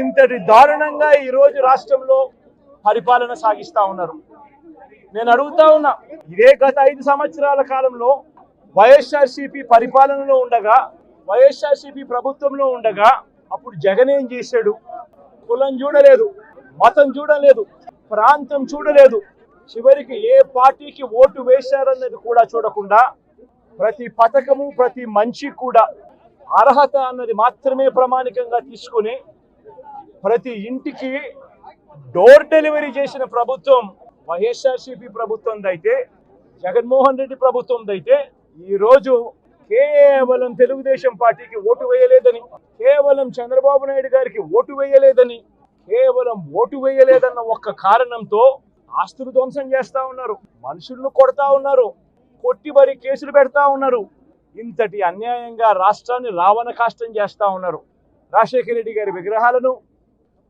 ఇంతటి దారుణంగా ఈరోజు రాష్ట్రంలో పరిపాలన సాగిస్తా ఉన్నారు. నేను అడుగుతా ఉన్నా ఇదే గత ఐదు సంవత్సరాల కాలంలో వైఎస్ఆర్సీపీ పరిపాలనలో ఉండగా వైఎస్ఆర్సీపీ ప్రభుత్వంలో ఉండగా అప్పుడు జగన్ ఏం చేశాడు? కులం చూడలేదు మతం చూడలేదు ప్రాంతం చూడలేదు. చివరికి ఏ పార్టీకి ఓటు వేశారన్నది కూడా చూడకుండా ప్రతి పథకము ప్రతి మంచి కూడా అర్హత అన్నది మాత్రమే ప్రామాణికంగా తీసుకుని ప్రతి ఇంటికి డోర్ డెలివరీ చేసిన ప్రభుత్వం వైఎస్ఆర్సీపీ ప్రభుత్వం దైతే జగన్మోహన్ రెడ్డి ప్రభుత్వం దైతే ఈరోజు కేవలం తెలుగుదేశం పార్టీకి ఓటు వేయలేదని కేవలం చంద్రబాబు నాయుడు గారికి ఓటు వేయలేదని కేవలం ఓటు వేయలేదన్న ఒక్క కారణంతో ఆస్తులు ధ్వంసం చేస్తా ఉన్నారు మనుషులను కొడతా ఉన్నారు కొట్టి మరి కేసులు పెడతా ఉన్నారు ఇంతటి అన్యాయంగా రాష్ట్రాన్ని రావణ కాష్టం చేస్తా ఉన్నారు. రాజశేఖర రెడ్డి గారి విగ్రహాలను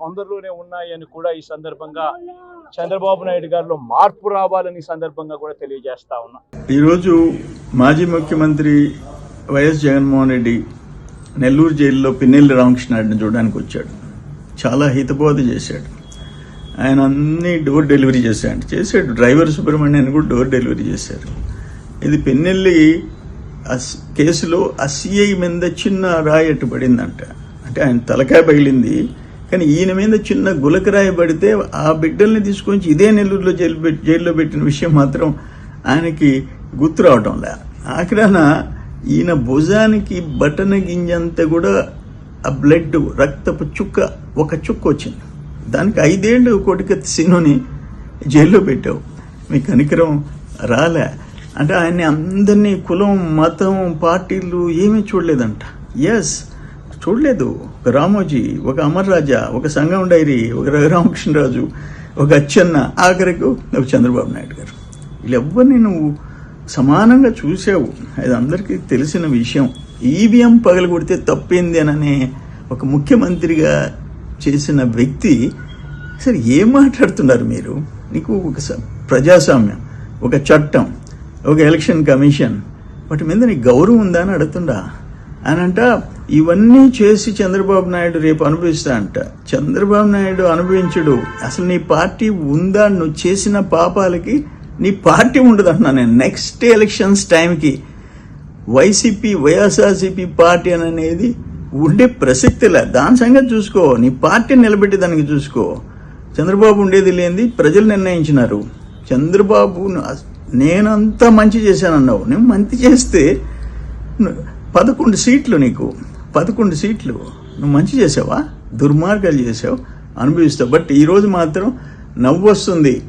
తొందరలోనే ఉన్నాయని కూడా ఈ సందర్భంగా చంద్రబాబు నాయుడు గారిలో మార్పు రావాలని సందర్భంగా కూడా తెలియజేస్తా ఉన్నా. ఈరోజు మాజీ ముఖ్యమంత్రి వైఎస్ జగన్మోహన్ రెడ్డి నెల్లూరు జైల్లో పిన్నెల్లి రామకృష్ణారెడ్డిని చూడడానికి వచ్చాడు. చాలా హితబోధ చేశాడు. ఆయన అన్ని డోర్ డెలివరీ చేశాడు. చేశాడు. డ్రైవర్ సుబ్రహ్మణ్యాన్ని కూడా డోర్ డెలివరీ చేశారు. ఇది పెన్నెల్లి అస్- కేసులో అసిఐ మీద చిన్న రాయి అట్టు పడిందంట. అంటే ఆయన తలకాయ పగిలింది. కానీ ఈయన మీద చిన్న గులకరాయి పడితే ఆ బిడ్డల్ని తీసుకొని ఇదే నెల్లూరులో జైలు జైల్లో పెట్టిన విషయం మాత్రం ఆయనకి గుర్తు రావటం లే. ఆఖరాన ఈయన భుజానికి బటన గింజంతా కూడా ఆ బ్లడ్ రక్తపు చుక్క ఒక చుక్క వచ్చింది. దానికి ఐదేళ్ళు కొటికత్తి సీనుని జైల్లో పెట్టావు. మీ కనికరం రాలే. అంటే ఆయన్ని అందరినీ కులం మతం పార్టీలు ఏమీ చూడలేదంట. ఎస్ చూడలేదు. ఒక రామోజీ ఒక అమర్ రాజా ఒక సంగం డైరీ ఒక రఘురామకృష్ణరాజు ఒక అచ్చన్న ఆఖరికి ఒక చంద్రబాబు నాయుడు గారు. వీళ్ళెవ్వరిని నువ్వు సమానంగా చూసావు? అది అందరికీ తెలిసిన విషయం. ఈవీఎం పగలగొడితే తప్పింది అననే ఒక ముఖ్యమంత్రిగా చేసిన వ్యక్తి సరే ఏం మాట్లాడుతున్నారు మీరు? నీకు ఒక స- ప్రజాస్వామ్యం ఒక చట్టం ఒక ఎలక్షన్ కమిషన్ వాటి మీద నీకు గౌరవం ఉందా అని అడుగుతుండా? అని అంట ఇవన్నీ చేసి చంద్రబాబు నాయుడు రేపు అనుభవిస్తా అంట. చంద్రబాబు నాయుడు అనుభవించడు. అసలు నీ పార్టీ ఉందా? నువ్వు చేసిన పాపాలకి నీ పార్టీ ఉండదు అంటున్నా నేను నెక్స్ట్ ఎలక్షన్స్ టైంకి వైసీపీ వైఎస్ఆర్సీపీ పార్టీ అని అనేది ఉండే ప్రసక్తిలే దాని సంగతి చూసుకో. నీ పార్టీని నిలబెట్టి దానికి చూసుకో. చంద్రబాబు ఉండేది లేనిది ప్రజలు నిర్ణయించినారు. చంద్రబాబు నేనంతా మంచి చేశానన్నావు. నేను మంచి చేస్తే పదకొండు సీట్లు నీకు. పదకొండు సీట్లు. నువ్వు మంచి చేసావా? దుర్మార్గాలు చేసావు అనుభవిస్తావు. బట్ ఈరోజు మాత్రం నవ్వు వస్తుంది.